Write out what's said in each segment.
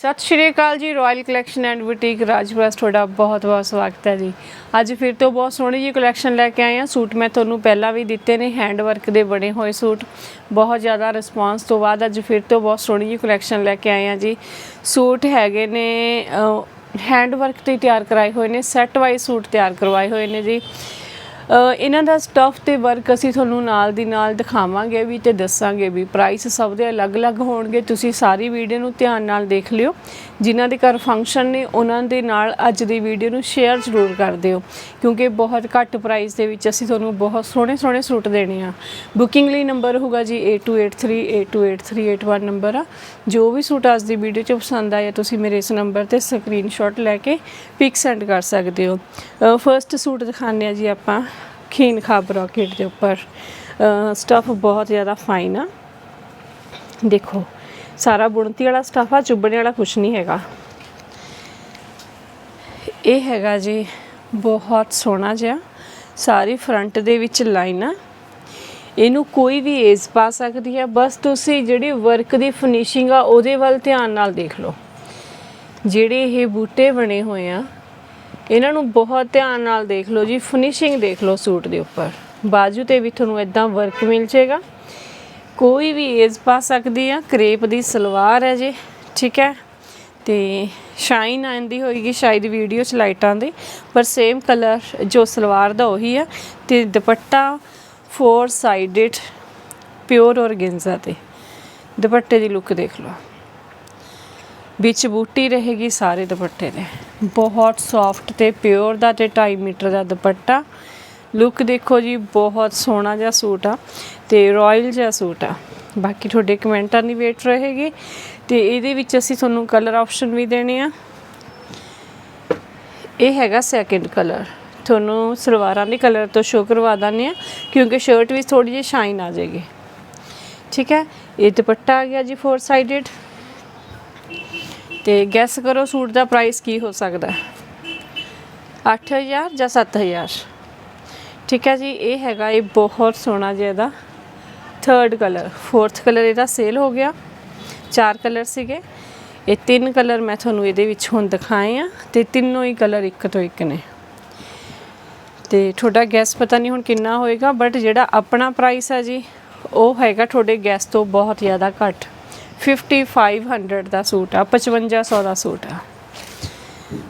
ਸਤਿ ਸ਼੍ਰੀ ਅਕਾਲ ਜੀ ਰਾਇਲ ਕਲੈਕਸ਼ਨ ਐਂਡ ਬੁਟੀਕ ਰਾਜਪੁਰਾਸ ਤੁਹਾਡਾ ਬਹੁਤ-ਬਹੁਤ ਸਵਾਗਤ ਹੈ ਜੀ। ਅੱਜ ਫਿਰ ਤੋਂ ਬਹੁਤ ਸੋਹਣੀ ਜੀ ਕਲੈਕਸ਼ਨ ਲੈ ਕੇ ਆਏ ਹਾਂ। ਸੂਟ ਮੈਂ ਤੁਹਾਨੂੰ ਪਹਿਲਾਂ ਵੀ ਦਿੱਤੇ ਨੇ ਹੈਂਡ ਵਰਕ ਦੇ ਬਣੇ ਹੋਏ ਸੂਟ। ਬਹੁਤ ਜ਼ਿਆਦਾ ਰਿਸਪਾਂਸ ਤੋਂ ਬਾਅਦ ਅੱਜ ਫਿਰ ਤੋਂ ਬਹੁਤ ਸੋਹਣੀ ਜੀ ਕਲੈਕਸ਼ਨ ਲੈ ਕੇ ਆਏ ਹਾਂ ਜੀ। ਸੂਟ ਹੈਗੇ ਨੇ ਹੈਂਡ ਵਰਕ ਤੇ ਤਿਆਰ ਕਰਾਏ ਹੋਏ ਨੇ ਸੈੱਟ ਵਾਈਜ਼ ਸੂਟ ਤਿਆਰ ਕਰਵਾਏ ਹੋਏ ਨੇ ਜੀ। ਇਹਨਾਂ ਦਾ ਸਟਫ ਤੇ ਵਰਕ ਅਸੀਂ ਤੁਹਾਨੂੰ ਨਾਲ ਦੀ ਨਾਲ ਦਿਖਾਵਾਂਗੇ ਵੀ ਤੇ ਦੱਸਾਂਗੇ ਵੀ ਪ੍ਰਾਈਸ ਸਭ ਦੇ ਅਲੱਗ-ਅਲੱਗ ਹੋਣਗੇ, ਤੁਸੀਂ ਸਾਰੀ ਵੀਡੀਓ ਨੂੰ ਧਿਆਨ ਨਾਲ ਦੇਖ ਲਿਓ। ਜਿਨ੍ਹਾਂ ਦੇ ਘਰ ਫੰਕਸ਼ਨ ਨੇ, ਉਹਨਾਂ ਦੇ ਨਾਲ ਅੱਜ ਦੀ ਵੀਡੀਓ ਨੂੰ ਸ਼ੇਅਰ ਜ਼ਰੂਰ ਕਰ ਦਿਓ। ਕਿਉਂਕਿ ਬਹੁਤ ਘੱਟ ਪ੍ਰਾਈਸ ਦੇ ਵਿੱਚ ਅਸੀਂ ਤੁਹਾਨੂੰ ਬਹੁਤ ਸੋਹਣੇ-ਸੋਹਣੇ ਸੂਟ ਦੇਣੇ ਆ। ਬੁਕਿੰਗ ਲਈ ਨੰਬਰ ਹੋਊਗਾ ਜੀ 8283828381 ਨੰਬਰ ਆ। ਜੋ ਵੀ ਸੂਟ ਅੱਜ ਦੀ ਵੀਡੀਓ 'ਚ ਪਸੰਦ ਆਇਆ, ਤੁਸੀਂ ਮੇਰੇ ਇਸ ਨੰਬਰ ਤੇ ਸਕਰੀਨਸ਼ਾਟ ਲੈ ਕੇ ਪਿਕ ਸੈਂਡ ਕਰ ਸਕਦੇ ਹੋ। ਫਰਸਟ ਸੂਟ ਦਿਖਾਉਂਦੇ ਆ ਜੀ ਆਪਾਂ, ਖੀਨ ਖਾਬ ਰॉकेट ਦੇ ਉੱਪਰ। ਸਟਫ ਬਹੁਤ ਜ਼ਿਆਦਾ ਫਾਈਨ ਆ। ਦੇਖੋ ਸਾਰਾ ਬੁਣਤੀ ਵਾਲਾ ਸਟਫ ਆ, ਚੁੱਭਣੇ ਵਾਲਾ ਕੁਝ ਨਹੀਂ ਹੈਗਾ। ਇਹ ਹੈਗਾ ਜੀ ਬਹੁਤ ਸੋਹਣਾ ਜਿਹਾ, ਸਾਰੀ ਫਰੰਟ ਦੇ ਵਿੱਚ ਲਾਈਨ ਆ। ਇਹਨੂੰ ਕੋਈ ਵੀ ਏਜ ਪਾ ਸਕਦੀ ਹੈ ਬਸ ਤੁਸੀਂ ਜਿਹੜੀ ਵਰਕ ਦੀ ਫਿਨਿਸ਼ਿੰਗ ਆ, ਉਹਦੇ ਵੱਲ ਧਿਆਨ ਨਾਲ ਦੇਖ ਲਓ। ਜਿਹੜੇ ਇਹ ਬੂਟੇ ਬਣੇ ਹੋਏ ਆ, ਇਹਨਾਂ ਨੂੰ ਬਹੁਤ ਧਿਆਨ ਨਾਲ ਦੇਖ ਲਓ ਜੀ ਫਿਨਿਸ਼ਿੰਗ ਦੇਖ ਲਓ ਸੂਟ ਦੇ ਉੱਪਰ। ਬਾਜੂ ਤੇ ਵੀ ਤੁਹਾਨੂੰ ਇਦਾਂ ਵਰਕ ਮਿਲ ਜਾਏਗਾ। ਕੋਈ ਵੀ ਏਜ ਪਾ ਸਕਦੀ ਆ, ਕਰੇਪ ਦੀ ਸਲਵਾਰ ਹੈ ਜੀ, ਠੀਕ ਹੈ? ਤੇ ਸ਼ਾਈਨ ਆਂਦੀ ਹੋਏਗੀ ਸ਼ਾਇਦ ਵੀਡੀਓ ਚ ਲਾਈਟਾਂ ਦੇ, ਪਰ ਸੇਮ ਕਲਰ ਜੋ ਸਲਵਾਰ ਦਾ ਉਹੀ ਆ, ਤੇ ਦੁਪੱਟਾ ਫੋਰ ਸਾਈਡਡ ਪਿਓਰ ਔਰਗੈਂਜ਼ਾ ਤੇ। ਦੁਪੱਟੇ ਦੀ ਲੁੱਕ ਦੇਖ ਲਓ। ਵਿੱਚ ਬੂਟੀ ਰਹੇਗੀ ਸਾਰੇ ਦੁਪੱਟੇ ਦੇ। ਬਹੁਤ ਸੌਫਟ ਤੇ ਪਿਓਰ ਦਾ ਤੇ 2.5 ਮੀਟਰ ਦਾ ਦੁਪੱਟਾ। ਲੁੱਕ ਦੇਖੋ ਜੀ, ਬਹੁਤ ਸੋਹਣਾ ਜਿਹਾ ਸੂਟ ਆ ਤੇ ਰਾਇਲ ਜਿਹਾ ਸੂਟ ਆ। ਬਾਕੀ ਤੁਹਾਡੇ ਕਮੈਂਟਾਂ ਦੀ ਵੇਟ ਰਹੇਗੀ। ਤੇ ਇਹਦੇ ਵਿੱਚ ਅਸੀਂ ਤੁਹਾਨੂੰ ਕਲਰ ਆਪਸ਼ਨ ਵੀ ਦੇਣੇ ਆ। ਇਹ ਹੈਗਾ ਸੈਕਿੰਡ ਕਲਰ ਤੁਹਾਨੂੰ ਸਲਵਾਰਾਂ ਦੇ ਕਲਰ ਤੋਂ ਸ਼ੋ ਕਰਵਾ ਦਾਂਗੇ ਆ, ਕਿਉਂਕਿ ਸ਼ਰਟ ਵਿੱਚ ਥੋੜੀ ਜਿਹੀ ਸ਼ਾਈਨ ਆ ਜਾਏਗੀ। ਠੀਕ ਹੈ? ਇਹ ਦੁਪੱਟਾ ਆ ਗਿਆ ਜੀ ਫੋਰ ਸਾਈਡਡ ਤੇ ਗੈਸ ਕਰੋ ਸੂਟ ਦਾ ਪ੍ਰਾਈਸ ਕੀ ਹੋ ਸਕਦਾ ਹੈ? 8000 ਜਾਂ 7000 ਠੀਕ ਹੈ ਜੀ, ਇਹ ਹੈਗਾ ਇਹ ਬਹੁਤ ਸੋਹਣਾ ਜਿਹਾ ਇਹਦਾ। ਥਰਡ ਕਲਰ ਫੋਰਥ ਕਲਰ ਇਹਦਾ ਸੇਲ ਹੋ ਗਿਆ। ਚਾਰ ਕਲਰ ਸੀਗੇ। ਇਹ ਤਿੰਨ ਕਲਰ ਮੈਂ ਤੁਹਾਨੂੰ ਇਹਦੇ ਵਿੱਚ ਹੁਣ ਦਿਖਾਏ ਆ ਤੇ ਤਿੰਨੋਂ ਹੀ ਕਲਰ ਇੱਕ ਤੋਂ ਇੱਕ ਨੇ। ਤੇ ਤੁਹਾਡਾ ਗੈਸ ਪਤਾ ਨਹੀਂ ਹੁਣ ਕਿੰਨਾ ਹੋਏਗਾ ਬਟ ਜਿਹੜਾ ਆਪਣਾ ਪ੍ਰਾਈਸ ਹੈ ਜੀ, ਉਹ ਹੈਗਾ ਤੁਹਾਡੇ ਗੈਸ ਤੋਂ ਬਹੁਤ ਜ਼ਿਆਦਾ ਘੱਟ। 5500 ਦਾ ਸੂਟ ਆ 5500 ਦਾ ਸੂਟ ਆ।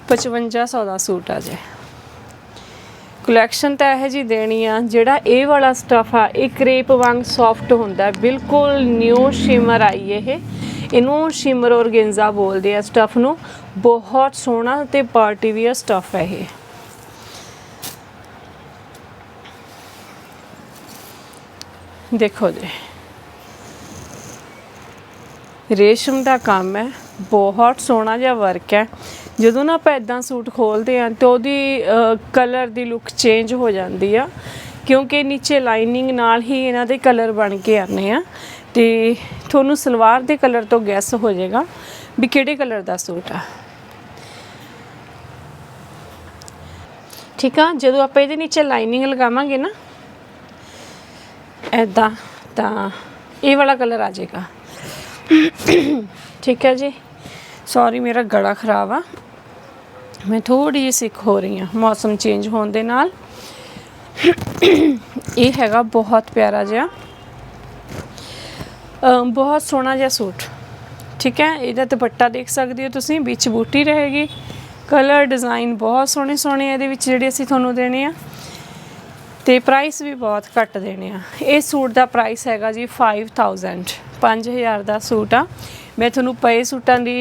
5500 ਦਾ ਸੂਟ ਆ ਜੇ। ਕਲੈਕਸ਼ਨ ਤਾਂ ਇਹ ਜੀ ਦੇਣੀ ਆ, ਜਿਹੜਾ ਇਹ ਵਾਲਾ ਸਟਫ ਆ, ਇਹ ਕ੍ਰੇਪ ਵਾਂਗ ਸੌਫਟ ਹੁੰਦਾ ਬਿਲਕੁਲ ਨਿਊ ਸ਼ਿਮਰ ਆਈ ਇਹ। ਇਹਨੂੰ ਸ਼ਿਮਰ ਔਰਗੈਂਜ਼ਾ ਬੋਲਦੇ ਆ ਸਟਫ ਨੂੰ। ਬਹੁਤ ਸੋਹਣਾ ਤੇ ਪਾਰਟੀ ਵੀਅਰ ਸਟਫ ਹੈ ਇਹ। ਦੇਖੋ ਜੀ। ਰੇਸ਼ਮ ਦਾ ਕੰਮ ਹੈ, ਬਹੁਤ ਸੋਹਣਾ ਜਿਹਾ ਵਰਕ ਹੈ। ਜਦੋਂ ਨਾ ਆਪਾਂ ਇਦਾਂ ਸੂਟ ਖੋਲਦੇ ਆ ਤੇ ਉਹਦੀ ਕਲਰ ਦੀ ਲੁੱਕ ਚੇਂਜ ਹੋ ਜਾਂਦੀ ਆ, ਕਿਉਂਕਿ ਨੀਚੇ ਲਾਈਨਿੰਗ ਨਾਲ ਹੀ ਇਹਨਾਂ ਦੇ ਕਲਰ ਬਣ ਕੇ ਆਨੇ ਆ ਤੇ ਤੁਹਾਨੂੰ ਸਲਵਾਰ ਦੇ ਕਲਰ ਤੋਂ ਗੈਸ ਹੋ ਜਾਏਗਾ ਵੀ ਕਿਹੜੇ ਕਲਰ ਦਾ ਸੂਟ ਆ। ਠੀਕ ਆ, ਜਦੋਂ ਆਪਾਂ ਇਹਦੇ ਨੀਚੇ ਲਾਈਨਿੰਗ ਲਗਾਵਾਂਗੇ ਨਾ ਐਦਾਂ ਤਾਂ ਇਹ ਵਾਲਾ ਕਲਰ ਆ ਜਾਏਗਾ। ਠੀਕ ਹੈ ਜੀ। ਸੌਰੀ ਮੇਰਾ ਗਲਾ ਖਰਾਬ ਆ। ਮੈਂ ਥੋੜੀ ਜਿਹੀ ਸਿੱਖ ਹੋ ਰਹੀ ਹਾਂ ਮੌਸਮ ਚੇਂਜ ਹੋਣ ਦੇ ਨਾਲ। ਇਹ ਹੈਗਾ ਬਹੁਤ ਪਿਆਰਾ ਜਿਹਾ। ਬਹੁਤ ਸੋਹਣਾ ਜਿਹਾ ਸੂਟ। ਠੀਕ ਹੈ, ਇਹਦਾ ਦੁਪੱਟਾ ਦੇਖ ਸਕਦੇ ਹੋ ਤੁਸੀਂ, ਵਿੱਚ ਬੂਟੀ ਰਹੇਗੀ। ਕਲਰ ਡਿਜ਼ਾਈਨ ਬਹੁਤ ਸੋਹਣੇ ਸੋਹਣੇ ਇਹਦੇ ਵਿੱਚ ਜਿਹੜੇ ਅਸੀਂ ਤੁਹਾਨੂੰ ਦੇਣੇ ਆ। ਤੇ ਪ੍ਰਾਈਸ ਵੀ ਬਹੁਤ ਘੱਟ ਦੇਣੇ ਆ। ਇਹ ਸੂਟ ਦਾ ਪ੍ਰਾਈਸ ਹੈਗਾ ਜੀ 5000 5000 ਦਾ ਸੂਟ ਆ। ਮੈਂ ਤੁਹਾਨੂੰ ਪਏ ਸੂਟਾਂ ਦੀ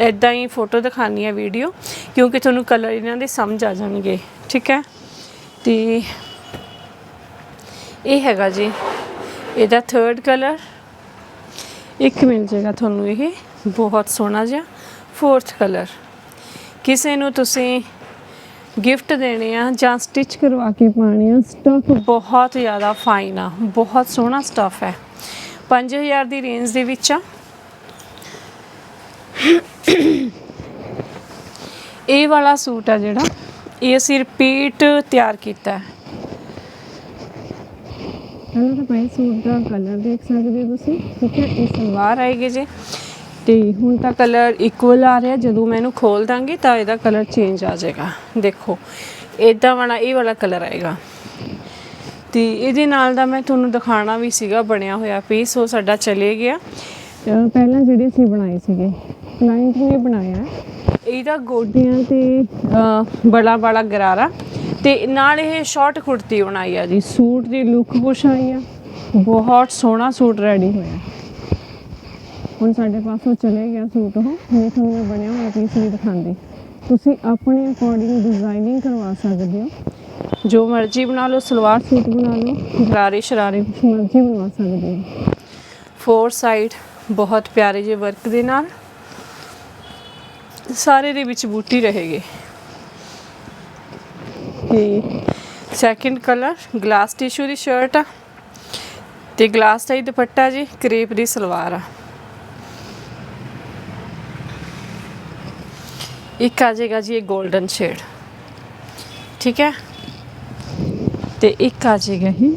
ਇਦਾਂ ਹੀ ਫੋਟੋ ਦਿਖਾਣੀ ਆ ਵੀਡੀਓ ਕਿਉਂਕਿ ਤੁਹਾਨੂੰ ਕਲਰ ਇਹਨਾਂ ਦੇ ਸਮਝ ਆ ਜਾਣਗੇ। ਠੀਕ ਹੈ? ਤੇ ਇਹ ਹੈਗਾ ਜੀ, ਇਹਦਾ ਥਰਡ ਕਲਰ ਇੱਕ ਮਿਲ ਜਾਏਗਾ ਤੁਹਾਨੂੰ ਇਹ ਬਹੁਤ ਸੋਹਣਾ ਜਿਹਾ ਫੋਰਥ ਕਲਰ ਕਿਸੇ ਨੂੰ ਤੁਸੀਂ ਗਿਫਟ ਦੇਣੇ ਆ ਜਾਂ ਸਟਿਚ ਕਰਵਾ ਕੇ ਪਾਣੇ ਆ। ਸਟੱਫ ਬਹੁਤ ਜ਼ਿਆਦਾ ਫਾਈਨ ਆ, ਬਹੁਤ ਸੋਹਣਾ ਸਟੱਫ ਹੈ। 5000 ਦੀ ਰੇਂਜ ਦੇ ਵਿੱਚ ਆ। ਇਹ ਵਾਲਾ ਸੂਟ ਆ ਜਿਹੜਾ, ਇਹ ਅਸੀਂ ਰਿਪੀਟ ਤਿਆਰ ਕੀਤਾ ਹੈ। ਇਹਨਾਂ ਦਾ ਪਏ ਸੂਟ ਦਾ ਕਲਰ ਦੇਖ ਸਕਦੇ ਹੋ ਤੁਸੀਂ, ਠੀਕ ਹੈ, ਇਹ ਸਲਵਾਰ ਆਏਗੀ ਜੀ। ਤੇ ਹੁਣ ਤਾਂ ਕਲਰ ਇਕੁਅਲ ਆ ਰਿਹਾ। ਜਦੋਂ ਮੈਂ ਇਹਨੂੰ ਖੋਲ ਦਾਂਗੀ ਤਾਂ ਇਹਦਾ ਕਲਰ ਚੇਂਜ ਆ ਜਾਏਗਾ। ਦੇਖੋ ਇਦਾਂ ਵਾਲਾ ਇਹ ਵਾਲਾ ਕਲਰ ਆਏਗਾ। ਤੇ ਇਹਦੇ ਨਾਲ ਦਾ ਮੈਂ ਤੁਹਾਨੂੰ ਦਿਖਾਣਾ ਵੀ ਸੀਗਾ ਬਣਿਆ ਹੋਇਆ ਪੀਸ ਉਹ ਸਾਡਾ ਚਲੇ ਗਿਆ। ਪਹਿਲਾਂ ਜਿਹੜੇ ਅਸੀਂ ਬਣਾਏ ਸੀਗੇ ਕਲਾਇੰਟ ਨੇ ਬਣਾਇਆ। ਇਹਦਾ ਗੋਡਿਆਂ ਤੇ ਬੜਾ ਬੜਾ ਗਰਾਰਾ। ਤੇ ਨਾਲ ਇਹ ਸ਼ਾਰਟ ਕੁੜਤੀ ਬਣਾਈ ਆ ਜੀ। ਸੂਟ ਦੀ ਲੁੱਕ ਕੁਛ ਆਈ ਆ। ਬਹੁਤ ਸੋਹਣਾ ਸੂਟ ਰੈਡੀ ਹੋਇਆ। ਹੁਣ ਸਾਡੇ ਪਾਸੋਂ ਚਲੇ ਗਿਆ ਸੂਟ ਉਹ ਨਹੀਂ ਤੁਹਾਨੂੰ ਮੈਂ ਬਣਿਆ ਹੋਇਆ ਪੀਸ ਵੀ ਦਿਖਾਉਂਦੀ। ਤੁਸੀਂ ਆਪਣੇ ਅਕੋਰਡਿੰਗ ਡਿਜ਼ਾਈਨਿੰਗ ਕਰਵਾ ਸਕਦੇ ਹੋ। ਜੋ ਮਰਜ਼ੀ ਬਣਾ ਲਓ, ਸਲਵਾਰ ਸੂਟ ਬਣਾ ਲਓ ਗਰਾਰੇ ਸ਼ਰਾਰੇ ਕੁਛ ਮਰਜ਼ੀ ਬਣਵਾ ਸਕਦੇ ਹੋ। ਫੋਰ ਸਾਈਡ ਬਹੁਤ ਪਿਆਰੇ ਜਿਹੇ ਵਰਕ ਦੇ ਨਾਲ ਸਾਰੇ ਦੇ ਵਿੱਚ ਬੂਟੀ ਰਹੇਗੀ। ਤੇ ਸੈਕਿੰਡ ਕਲਰ ਗਲਾਸ ਟਿਸ਼ੂ ਦੀ ਸ਼ਰਟ ਆ। ਤੇ ਗਲਾਸ ਦਾ ਦੁਪੱਟਾ ਜੀ ਕਰੇਪ ਦੀ ਸਲਵਾਰ ਆ। ਇੱਕ ਆ ਜਾਏਗਾ ਜੀ ਇਹ 골ਡਨ ਸ਼ੇਡ ਠੀਕ ਹੈ? ਤੇ ਇੱਕ ਆ ਜਾਏਗਾ ਹੀ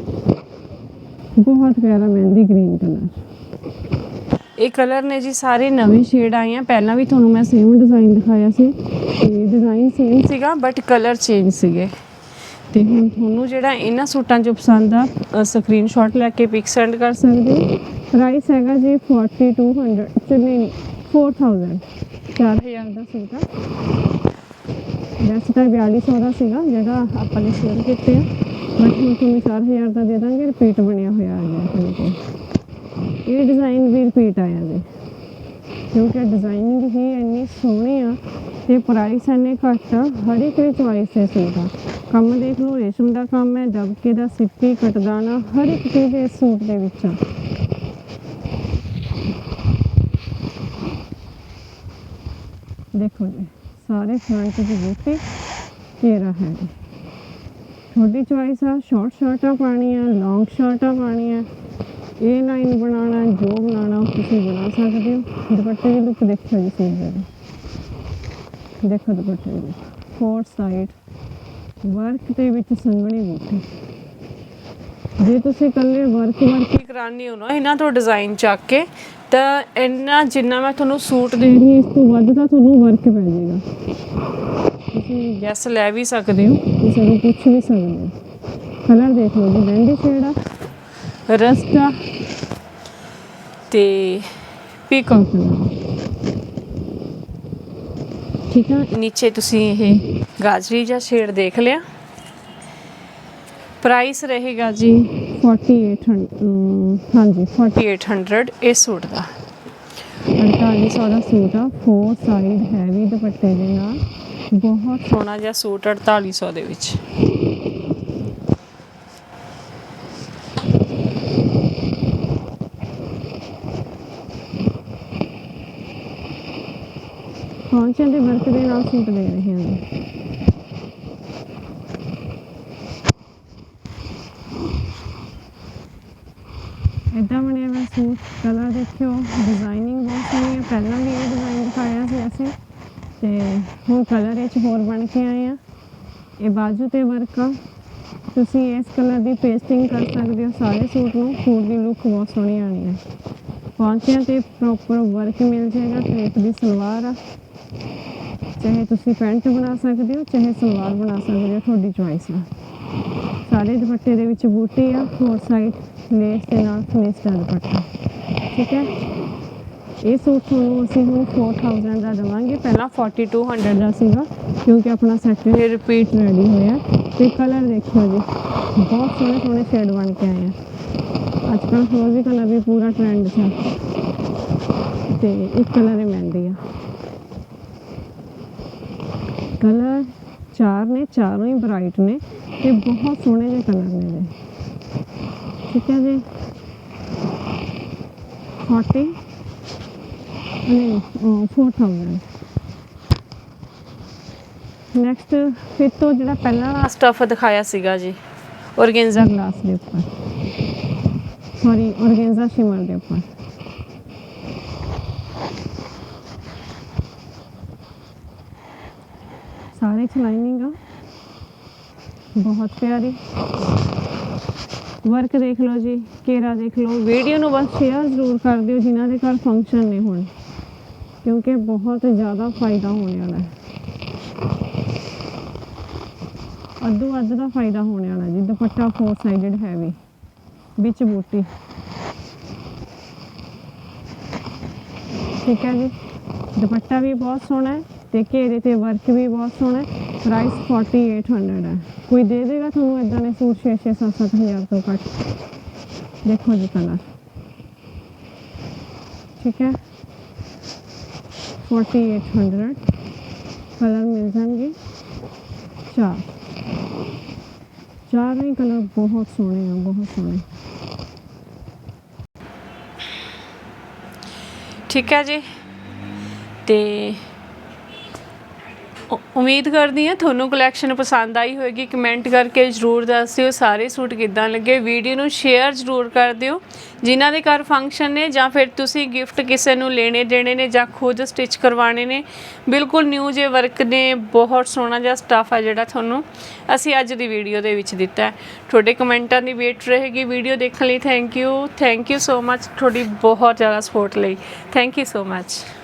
ਬਹੁਤ ਪਿਆਰਾ ਮਹਿੰਦੀ ਗ੍ਰੀਨ ਕਲਰ ਇਹ ਕਲਰ ਨੇ ਜੀ ਸਾਰੇ ਨਵੇਂ ਸ਼ੇਡ ਆਏ ਆ। ਪਹਿਲਾਂ ਵੀ ਤੁਹਾਨੂੰ ਮੈਂ ਸੇਮ ਡਿਜ਼ਾਈਨ ਦਿਖਾਇਆ ਸੀ। ਤੇ ਡਿਜ਼ਾਈਨ ਸੇਮ ਸੀਗਾ ਬਟ ਕਲਰ ਚੇਂਜ ਸੀਗੇ। ਤੇ ਹੁਣ ਤੁਹਾਨੂੰ ਜਿਹੜਾ ਇਹਨਾਂ ਸੂਟਾਂ 'ਚ ਪਸੰਦ ਆ ਸਕਰੀਨਸ਼ਾਟ ਲੈ ਕੇ ਪਿਕ ਸੈਂਡ ਕਰ ਸਕਦੇ ਹੋ। ਪ੍ਰਾਈਸ ਹੈਗਾ ਜੀ 4200 ਤੇ ਨਹੀਂ 4000 4000 ਦਾ ਸੂਟ ਵੈਸੇ ਤਾਂ 4200 ਦਾ ਸੀਗਾ, ਜਿਹੜਾ ਆਪਾਂ ਨੇ ਸ਼ੇਅਰ ਕੀਤੇ ਆ। ਬਟ ਹੁਣ ਤੁਹਾਨੂੰ 4000 ਦਾ ਦੇ ਦਾਂਗੇ ਰਿਪੀਟ ਬਣਿਆ ਹੋਇਆ ਆ ਗਿਆ ਆਪਣੇ ਕੋਲ। ਇਹ ਡਿਜ਼ਾਈਨ ਵੀ ਰਿਪੀਟ ਆਇਆ ਜੀ। ਕਿਉਂਕਿ ਡਿਜ਼ਾਈਨਿੰਗ ਹੀ ਇੰਨੀ ਸੋਹਣੀ ਆ ਤੇ ਪ੍ਰਾਈਸ ਇੰਨੇ ਘੱਟ ਆ, ਹਰ ਇੱਕ ਦੀ ਚੁਆਇਸ ਹੈ ਸੂਟ ਆ ਕੰਮ ਦੇਖ ਲਓ, ਰੇਸ਼ਮ ਦਾ ਕੰਮ ਹੈ ਦਬਕੇ ਦਾ ਸਿੱਪੀ ਕਟਦਾਨਾ ਹਰ ਇੱਕ ਚੀਜ਼ ਇਸ ਸੂਟ ਦੇ ਵਿੱਚ ਆ। ਦੇਖੋ ਜੀ, ਸਾਰੇ ਫਰੰਟ ਦੀ ਬੂਟੀ ਘੇਰਾ ਹੈ ਜੀ। ਤੁਹਾਡੀ ਚੁਆਇਸ ਆ ਸ਼ਾਰਟ ਸ਼ਰਟਾਂ ਪਾਣੀਆਂ ਲੌਂਗ ਸ਼ਰਟਾਂ ਪਾਣੀਆਂ ਇਹ ਲਾਈਨ ਬਣਾਉਣਾ, ਜੋ ਬਣਾਉਣਾ, ਉਹ ਤੁਸੀਂ ਬਣਾ ਸਕਦੇ ਹੋ। ਦੁਪੱਟੇ ਦੀ ਲੁੱਕ ਦੇਖਿਓ ਜੀ ਸੂਟ ਦੇ ਦੇਖੋ ਦੁਪੱਟੇ ਦੀ ਫੋਰ ਸਾਈਡ ਵਰਕ ਦੇ ਵਿੱਚ ਸੰਘਣੀ ਬੂਟੀ ਜੇ ਤੁਸੀਂ ਇਕੱਲੇ ਵਰਕ ਵਰਕ ਹੀ ਕਰਾਣੀ ਹੋ ਨਾ, ਇਹਨਾਂ ਤੋਂ ਡਿਜ਼ਾਈਨ ਚੱਕ ਕੇ ਤਾਂ ਇੰਨਾ ਜਿੰਨਾ ਮੈਂ ਤੁਹਾਨੂੰ ਸੂਟ ਦੇ ਰਹੀ ਹਾਂ, ਇਸ ਤੋਂ ਵੱਧ ਤਾਂ ਤੁਹਾਨੂੰ ਵਰਕ ਪੈ ਜਾਏਗਾ। ਤੁਸੀਂ ਗੈਸ ਲੈ ਵੀ ਸਕਦੇ ਹੋ। ਕਿਸੇ ਨੂੰ ਪੁੱਛ ਵੀ ਸਕਦੇ ਹੋ। ਕਲਰ ਦੇਖ ਲਓ ਜੀ ਮਹਿੰਦੀ ਸ਼ੇਡ ਆ ਰਸਟ ਆ। ਤੇ ਪੀਕॉक ਕਲਰ ਠੀਕ ਆ? ਨੀਚੇ ਤੁਸੀਂ ਇਹ ਗਾਜਰੀ ਜਾਂ ਸ਼ੇਡ ਦੇਖ ਲਿਆ। ਪ੍ਰਾਈਸ ਰਹੇਗਾ ਜੀ 4800 ਅਮ, ਹਾਂਜੀ 4800 ਇਸ ਸੂਟ ਦਾ। 4800 ਦਾ ਸੂਟ ਆ ਫੋਰ ਸਾਈਡ ਹੈਵੀ ਦੁਪੱਟੇ ਦੇ ਨਾਲ ਬਹੁਤ ਸੋਹਣਾ ਜਿਹਾ ਸੂਟ 4800 ਦੇ ਵਿੱਚ। ਪਹੁੰਚਾਂ ਦੇ ਵਰਕ ਦੇ ਨਾਲ ਸੂਟ ਦੇ ਰਹੇ ਹਾਂ ਜੀ ਇਦਾਂ ਬਣਿਆ ਸੂਟ ਕਲਰ ਦੇਖਿਓ ਡਿਜ਼ਾਈਨਿੰਗ ਬਹੁਤ ਸੋਹਣੀ ਹੈ। ਪਹਿਲਾਂ ਵੀ ਇਹ ਡਿਜ਼ਾਈਨ ਦਿਖਾਇਆ ਸੀ ਅਸੀਂ। ਤੇ ਹੁਣ ਕਲਰ ਇਹ 'ਚ ਹੋਰ ਬਣ ਕੇ ਆਏ ਆ। ਇਹ ਬਾਜੂ ਤੇ ਵਰਕ ਆ। ਤੁਸੀਂ ਇਸ ਕਲਰ ਦੀ ਪੇਸਟਿੰਗ ਕਰ ਸਕਦੇ ਹੋ ਸਾਰੇ ਸੂਟ ਨੂੰ। ਸੂਟ ਦੀ ਲੁੱਕ ਬਹੁਤ ਸੋਹਣੀ ਆਣੀ ਹੈ। ਪਹੁੰਚਿਆਂ ਤੇ ਪ੍ਰੋਪਰ ਵਰਕ ਮਿਲ ਜਾਏਗਾ। ਕ੍ਰੇਪ ਦੀ ਸਲਵਾਰ ਆ। ਚਾਹੇ ਤੁਸੀਂ ਪੈਂਟ ਬਣਾ ਸਕਦੇ ਹੋ, ਚਾਹੇ ਸਲਵਾਰ ਬਣਾ ਸਕਦੇ ਹੋ, ਤੁਹਾਡੀ ਚੋਇਸ ਆ। ਸਾਰੇ ਦੁਪੱਟੇ ਦੇ ਵਿੱਚ ਬੂਟੇ ਆ ਫੋਰ ਸਾਈਡ ਲੇਸ ਦੇ ਨਾਲ ਫਿਨਿਸ਼ ਦਾ ਦੁਪੱਟਾ ਠੀਕ ਹੈ? ਇਹ ਸੂਟ ਤੁਹਾਨੂੰ ਅਸੀਂ ਹੁਣ 4000 ਦਾ ਦਵਾਂਗੇ। ਪਹਿਲਾਂ 4200 ਦਾ ਸੀਗਾ, ਕਿਉਂਕਿ ਆਪਣਾ ਸੈਟ ਇਹ ਰਿਪੀਟ ਰੈਡੀ ਹੋਇਆ। ਤੇ ਕਲਰ ਦੇਖਿਓ ਜੀ, ਬਹੁਤ ਸੋਹਣੇ ਸੋਹਣੇ ਸ਼ੇਡ ਬਣ ਕੇ ਆਏ ਆ। ਅੱਜ ਕੱਲ੍ਹ ਫਰੋਜ਼ੀ ਕਲਰ ਵੀ ਪੂਰਾ ਟ੍ਰੈਂਡ 'ਚ ਆ। ਤੇ ਇੱਕ ਕਲਰ ਹੈ ਮਹਿੰਦੀ ਆ। ਕਲਰ ਚਾਰ ਨੇ, ਚਾਰੋਂ ਹੀ ਬ੍ਰਾਈਟ ਨੇ। ਤੇ ਬਹੁਤ ਸੋਹਣੇ ਜਿਹੇ ਕਲਰ ਨੇ ਇਹਦੇ। ਠੀਕ ਹੈ ਜੀ। 40 ਨਹੀਂ ਅਹ 4000 ਨੈਕਸਟ ਫਿਰ ਤੋਂ ਜਿਹੜਾ ਪਹਿਲਾਂ ਸਟਫ ਦਿਖਾਇਆ ਸੀਗਾ ਜੀ ਔਰਗੈਂਜ਼ਾ। ਗਲਾਸ ਦੇ ਉੱਪਰ। ਸੌਰੀ ਔਰਗੈਂਜ਼ਾ ਸ਼ਿਮਰ ਦੇ ਉੱਪਰ। ਸਾਰੇ ਚ ਲਾਈਨਿੰਗ ਆ। ਬਹੁਤ ਪਿਆਰੀ। ਵਰਕ ਦੇਖ ਲਓ ਜੀ, ਕੇਰਾ ਦੇਖ ਲਓ। ਵੀਡੀਓ ਨੂੰ ਬਸ ਸ਼ੇਅਰ ਜ਼ਰੂਰ ਕਰ ਦਿਓ, ਜਿਨ੍ਹਾਂ ਦੇ ਘਰ ਫੰਕਸ਼ਨ ਨੇ ਹੁਣ। ਕਿਉਂਕਿ ਬਹੁਤ ਜ਼ਿਆਦਾ ਫਾਇਦਾ ਹੋਣੇ ਵਾਲਾ ਹੈ। ਅੱਧੋ ਅੱਧ ਦਾ ਫਾਇਦਾ ਹੋਣੇ ਵਾਲਾ ਜੀ, ਦੁਪੱਟਾ ਫੋਰ ਸਾਈਡਡ ਹੈਵੀ ਵਿੱਚ ਬੂਟੀ। ਠੀਕ ਹੈ ਜੀ? ਦੁਪੱਟਾ ਵੀ ਬਹੁਤ ਸੋਹਣਾ ਹੈ ਤੇ ਘੇਰੇ ਤੇ ਵਰਕ ਵੀ ਬਹੁਤ ਸੋਹਣਾ ਹੈ। ਪ੍ਰਾਈਸ 4800 ਹੈ। ਕੋਈ ਦੇ ਦੇਗਾ ਤੁਹਾਨੂੰ ਇਦਾਂ ਦੇ ਸੂਟ 6 6 7 7000 ਤੋਂ ਘੱਟ? ਦੇਖੋ ਜੀ ਕਲਰ। ਠੀਕ ਹੈ? 4800 ਕਲਰ ਮਿਲ ਜਾਣਗੇ। ਚਾਰ। ਚਾਰ ਹੀ ਕਲਰ ਬਹੁਤ ਸੋਹਣੇ ਆ, ਬਹੁਤ ਸੋਹਣੇ। ਠੀਕ ਹੈ ਜੀ। ਤੇ ਉਮੀਦ ਕਰਦੀ ਹਾਂ ਤੁਹਾਨੂੰ ਕਲੈਕਸ਼ਨ ਪਸੰਦ ਆਈ ਹੋਵੇਗੀ ਕਮੈਂਟ ਕਰਕੇ ਜਰੂਰ ਦੱਸ ਦਿਓ ਸਾਰੇ ਸੂਟ ਕਿੱਦਾਂ ਲੱਗੇ? ਵੀਡੀਓ ਨੂੰ ਸ਼ੇਅਰ ਜਰੂਰ ਕਰ ਦਿਓ। ਜਿਨ੍ਹਾਂ ਦੇ ਘਰ ਫੰਕਸ਼ਨ ਨੇ ਜਾਂ ਫਿਰ ਤੁਸੀਂ ਗਿਫਟ ਕਿਸੇ ਨੂੰ ਲੈਣੇ, ਦੇਣੇ ਨੇ ਜਾਂ ਖੁਦ ਸਟਿਚ ਕਰਵਾਉਣੇ ਨੇ, ਬਿਲਕੁਲ ਨਿਊ ਜੇ ਵਰਕ ਨੇ, ਬਹੁਤ ਸੋਹਣਾ ਜਿਹਾ ਸਟਾਫ ਆ ਜਿਹੜਾ ਤੁਹਾਨੂੰ ਅਸੀਂ ਅੱਜ ਦੀ ਵੀਡੀਓ ਦੇ ਵਿੱਚ ਦਿੱਤਾ ਤੁਹਾਡੇ ਕਮੈਂਟਾਂ ਦੀ ਵੇਟ ਰਹੇਗੀ। ਵੀਡੀਓ ਦੇਖਣ ਲਈ thank you thank you so much ਤੁਹਾਡੀ ਬਹੁਤ ਜ਼ਿਆਦਾ ਸਪੋਰਟ ਲਈ। Thank you so much